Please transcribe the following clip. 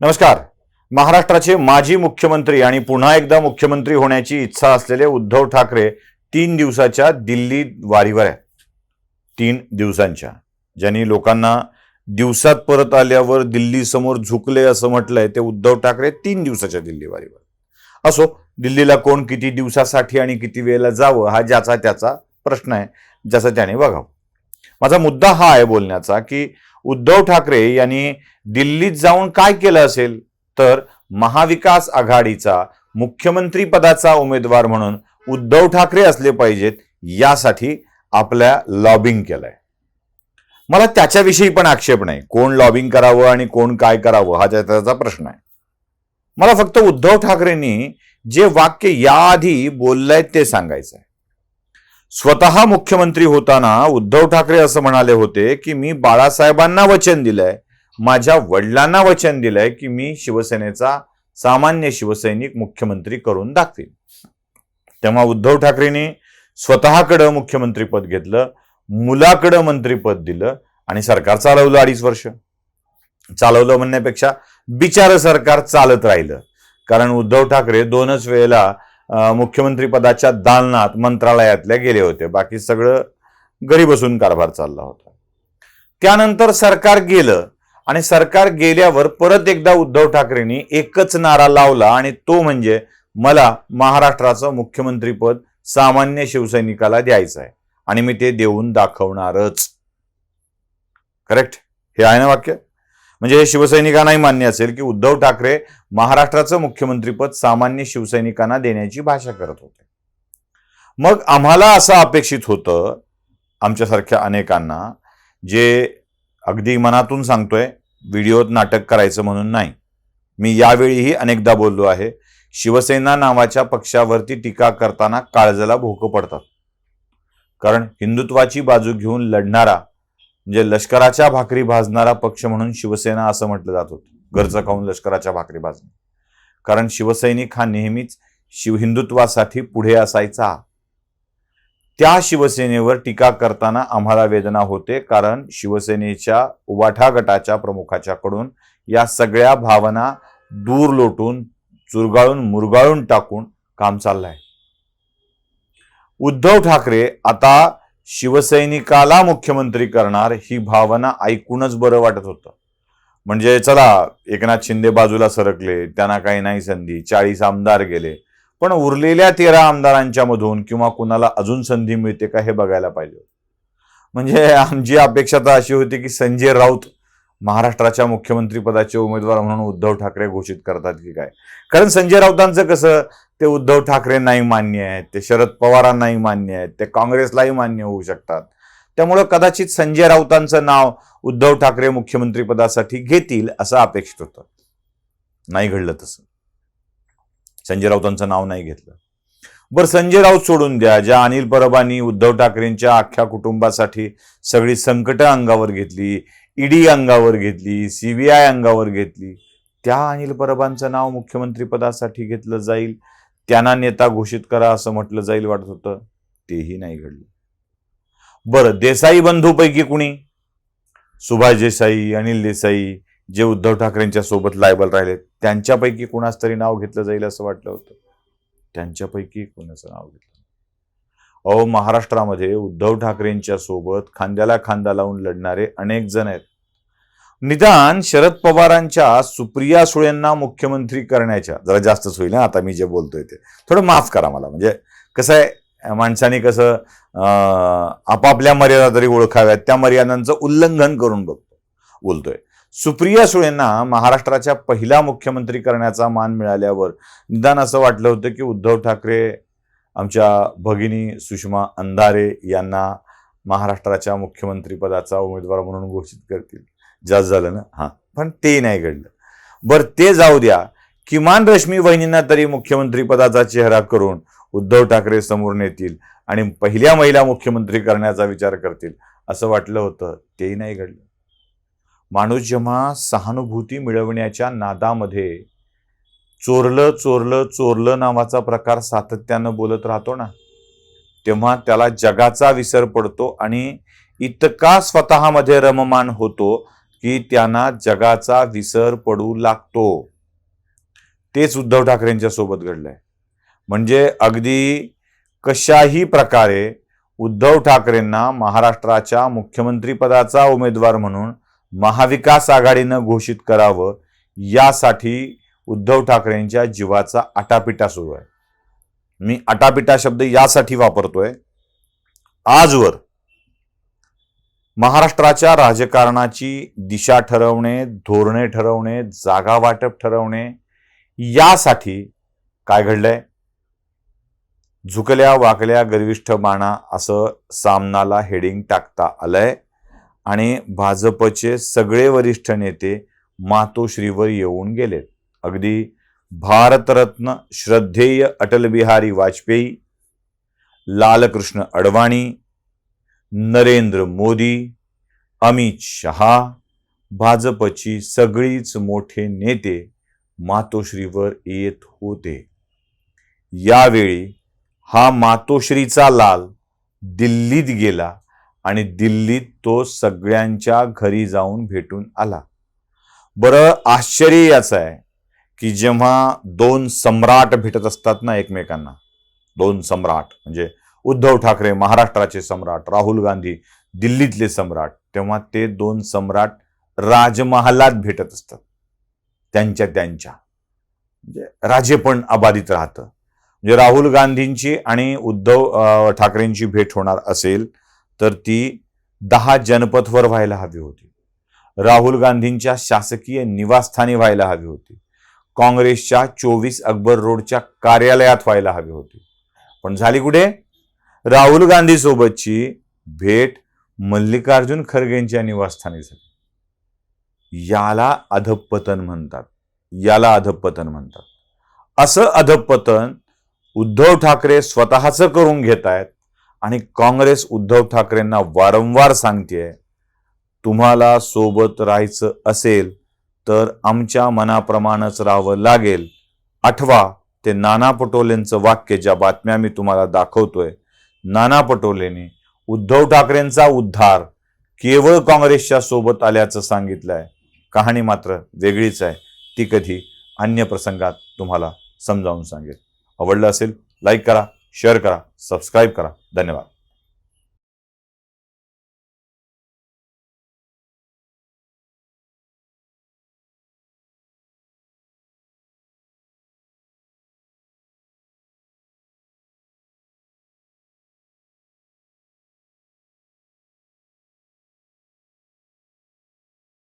नमस्कार. महाराष्ट्राचे माजी मुख्यमंत्री आणि पुन्हा एकदा मुख्यमंत्री होण्याची इच्छा असलेले उद्धव ठाकरे तीन दिवसाच्या दिल्ली वारीवर आहेत. तीन दिवसांच्या. ज्यांनी लोकांना दिवसात परत आल्यावर दिल्ली समोर झुकले असं म्हटलंय ते उद्धव ठाकरे तीन दिवसाच्या दिल्ली वारीवर असो दिल्लीला कोण किती दिवसासाठी आणि किती वेळेला जावं हा ज्याचा त्याचा प्रश्न आहे ज्याचा त्याने बघावं. माझा मुद्दा हा आहे बोलण्याचा की उद्धव ठाकरे यांनी दिल्लीत जाऊन काय केलं असेल? तर महाविकास आघाडीचा मुख्यमंत्री पदाचा उमेदवार म्हणून उद्धव ठाकरे असले पाहिजेत यासाठी आपल्या लॉबिंग केलंय. मला त्याच्याविषयी पण आक्षेप नाही. कोण लॉबिंग करावं आणि कोण काय करावं हा त्याचा प्रश्न आहे. मला फक्त उद्धव ठाकरेंनी जे वाक्य याआधी बोललंय ते सांगायचं आहे स्वतः मुख्यमंत्री होताना उद्धव ठाकरे असं म्हणाले होते की मी बाळासाहेबांना वचन दिलंय माझ्या वडिलांना वचन दिलंय की मी शिवसेनेचा सामान्य शिवसैनिक मुख्यमंत्री करून दाखवीन. तेव्हा उद्धव ठाकरेंनी स्वतःकडं मुख्यमंत्रीपद घेतलं मुलाकडं मंत्रीपद दिलं आणि सरकार चालवलं अडीच वर्ष. चालवलं म्हणण्यापेक्षा बिचार सरकार चालत राहिलं. कारण उद्धव ठाकरे दोनच वेळेला मुख्यमंत्रीपदाच्या मुख्यमंत्री पदाच्या दालनात मंत्रालयातल्या गेले होते. बाकी सगळं घरी बसून कारभार चालला होता. त्यानंतर सरकार गेलं आणि सरकार गेल्यावर परत एकदा उद्धव ठाकरेंनी एकच नारा लावला आणि तो म्हणजे मला महाराष्ट्राचं मुख्यमंत्रीपद सामान्य शिवसैनिकाला द्यायचं आहे आणि मी ते देऊन दाखवणारच. करेक्ट हे आहे ना वाक्य? म्हणजे हे शिवसैनिकांनाही मान्य असेल की उद्धव ठाकरे महाराष्ट्राचं मुख्यमंत्रीपद सामान्य शिवसैनिकांना देण्याची भाषा करत होते. मग आम्हाला असं अपेक्षित होतं आमच्यासारख्या अनेकांना जे अगदी मनातून सांगतोय व्हिडिओत नाटक करायचं म्हणून नाही. मी यावेळीही अनेकदा बोललो आहे शिवसेना नावाच्या पक्षावरती टीका करताना काळजाला भोकं पडतात. कारण हिंदुत्वाची बाजू घेऊन लढणारा म्हणजे लष्कराच्या भाकरी भाजणारा पक्ष म्हणून शिवसेना असं म्हटलं जात होतं. घरचं खाऊन लष्कराच्या भाकरी भाजणे. कारण शिवसैनिक हा नेहमीच शिव हिंदुत्वासाठी पुढे असायचा. त्या शिवसेनेवर टीका करताना आम्हाला वेदना होते कारण शिवसेनेच्या उवाठा गटाच्या प्रमुखाच्याकडून या सगळ्या भावना दूर लोटून चुरगाळून मुरगाळून टाकून काम चाललंय. उद्धव ठाकरे आता शिवसैनिकाला मुख्यमंत्री करणार ही भावना ऐकूनच बरं वाटत होतं. म्हणजे चला एकनाथ शिंदे बाजूला सरकले त्यांना काही नाही संधी चाळीस आमदार गेले. पण उरलेल्या तेरा आमदारांच्या मधून किंवा कुणाला अजून संधी मिळते का हे बघायला पाहिजे म्हणजे आमची अपेक्षा तर अशी होती की संजय राऊत महाराष्ट्राच्या मुख्यमंत्री पदाचे उमेदवार म्हणून उद्धव ठाकरे घोषित करतात की काय? कारण संजय राऊतांचं कसं ते उद्धव ठाकरेंनाही मान्य आहेत ते शरद पवारांनाही मान्य आहेत ते काँग्रेसलाही मान्य होऊ शकतात. त्यामुळं कदाचित संजय राऊतांचं नाव उद्धव ठाकरे मुख्यमंत्री पदासाठी घेतील असं अपेक्षित होतं. नाही घडलं तसं. संजय राऊतांचं नाव नाही घेतलं. बरं संजय राऊत सोडून द्या. ज्या अनिल परबांनी उद्धव ठाकरेंच्या अख्ख्या कुटुंबासाठी सगळी संकटं अंगावर घेतली ईडी अंगावर घेतली सीबीआय अंगावर घेतली. त्या अनिल परबांचं नाव मुख्यमंत्रीपदासाठी घेतलं जाईल. त्यांना नेता घोषित करा असं म्हटलं जाईल वाटत होतं. तेही नाही घडलं. बरं देसाई बंधूपैकी कुणी? सुभाष देसाई अनिल देसाई जे उद्धव ठाकरेंच्या सोबत लायबल राहिले. त्यांच्यापैकी कुणाच तरी नाव घेतलं जाईल असं वाटलं होतं. त्यांच्यापैकी कोणाचं नाव घेतलं अहो महाराष्ट्रामध्ये उद्धव ठाकरेंच्या सोबत खांद्याला खांदा लावून लढणारे अनेक जण आहेत. निदान शरद पवारांच्या सुप्रिया सुळेंना मुख्यमंत्री करण्याच्या जरा जास्तच होईल ना आता मी जे बोलतोय ते. थोडं माफ करा मला म्हणजे कसं आहे माणसाने कसं आपापल्या मर्यादा तरी ओळखाव्यात त्या मर्यादांचं उल्लंघन करून बघतो बोलतोय. सुप्रिया सुळेंना महाराष्ट्राच्या पहिला मुख्यमंत्री करण्याचा मान मिळाल्यावर निदान असं वाटलं होतं की उद्धव ठाकरे आमच्या भगिनी सुषमा अंधारे यांना महाराष्ट्राच्या मुख्यमंत्रीपदाचा उमेदवार म्हणून घोषित करतील. जास्त झालं ना? हां. पण ते नाही घडलं. बरं ते जाऊ द्या. किमान रश्मी वहिनींना तरी मुख्यमंत्री पदाचा चेहरा करून उद्धव ठाकरे समोर नेतील आणि पहिल्या महिला मुख्यमंत्री करण्याचा विचार करतील. असं वाटलं होतं. तेही नाही घडलं. माणूस जेव्हा सहानुभूती मिळवण्याच्या नादामध्ये चोरलं चोरलं चोरलं नावाचा प्रकार सातत्यानं बोलत राहतो ना तेव्हा त्याला जगाचा विसर पडतो आणि इतका स्वतःमध्ये रममान होतो की त्यांना जगाचा विसर पडू लागतो. तेच उद्धव ठाकरेंच्या सोबत घडलंय. म्हणजे अगदी कशाही प्रकारे उद्धव ठाकरेंना महाराष्ट्राच्या मुख्यमंत्रीपदाचा उमेदवार म्हणून महाविकास आघाडीनं घोषित करावं यासाठी उद्धव ठाकरेंच्या जीवाचा आटापिटा सुरू आहे. मी आटापिटा शब्द यासाठी वापरतोय. आजवर महाराष्ट्राच्या राजकारणाची दिशा ठरवणे धोरणे ठरवणे जागा वाटप ठरवणे यासाठी काय घडलंय? झुकल्या वाकल्या गर्विष्ठ बाणा असं सामनाला हेडिंग टाकता आलंय. आणि भाजपचे सगळे वरिष्ठ नेते मातोश्रीवर येऊन गेलेत. अगदी भारतरत्न श्रद्धेय अटल बिहारी वाजपेयी लालकृष्ण अडवाणी नरेंद्र मोदी अमित शहा भाजपची सगळीच मोठे नेते मातोश्रीवर येत होते. यावेळी हा मातोश्रीचा लाल दिल्लीत गेला आणि दिल्लीत तो सगळ्यांच्या घरी जाऊन भेटून आला. बरं आश्चर्य याचं आहे की जेव्हा दोन सम्राट भेटत असतात ना एकमेकांना दोन सम्राट म्हणजे उद्धव ठाकरे महाराष्ट्राचे सम्राट राहुल गांधी दिल्लीतले सम्राट तेव्हा ते दोन सम्राट राजमहालात भेटत असतात. त्यांच्या त्यांच्या. म्हणजे राजे पण अबाधित राहतं. म्हणजे राहुल गांधींची आणि उद्धव ठाकरेंची भेट होणार असेल तर ती दहा जनपथवर व्हायला हवी होती. राहुल गांधींच्या शासकीय निवासस्थानी व्हायला हवी होती. काँग्रेसच्या चोवीस अकबर रोडच्या कार्यालयात व्हायला हवी होती. पण झाली कुठे? राहुल गांधी सोबतची भेट मल्लिकार्जुन खरगेंच्या निवासस्थानी झाली. याला अधपतन म्हणतात. याला अधपतन म्हणतात. असं अधपतन उद्धव ठाकरे स्वतःच करून घेत आहेत आणि काँग्रेस उद्धव ठाकरेंना वारंवार सांगतेय तुम्हाला सोबत राहायचं असेल तर आमच्या मनाप्रमाणेच राहावं लागेल. आठवा ते नाना पटोलेंचं वाक्य ज्या बातम्या मी तुम्हाला दाखवतोय नाना पटोलेने उद्धव ठाकरेंचा उद्धार केवळ काँग्रेसच्या सोबत आल्याचं सांगितलंय. कहाणी मात्र वेगळीच आहे. ती कधी अन्य प्रसंगात तुम्हाला समजावून सांगेल. आवडलं असेल लाईक करा शेअर करा सबस्क्राईब करा. धन्यवाद.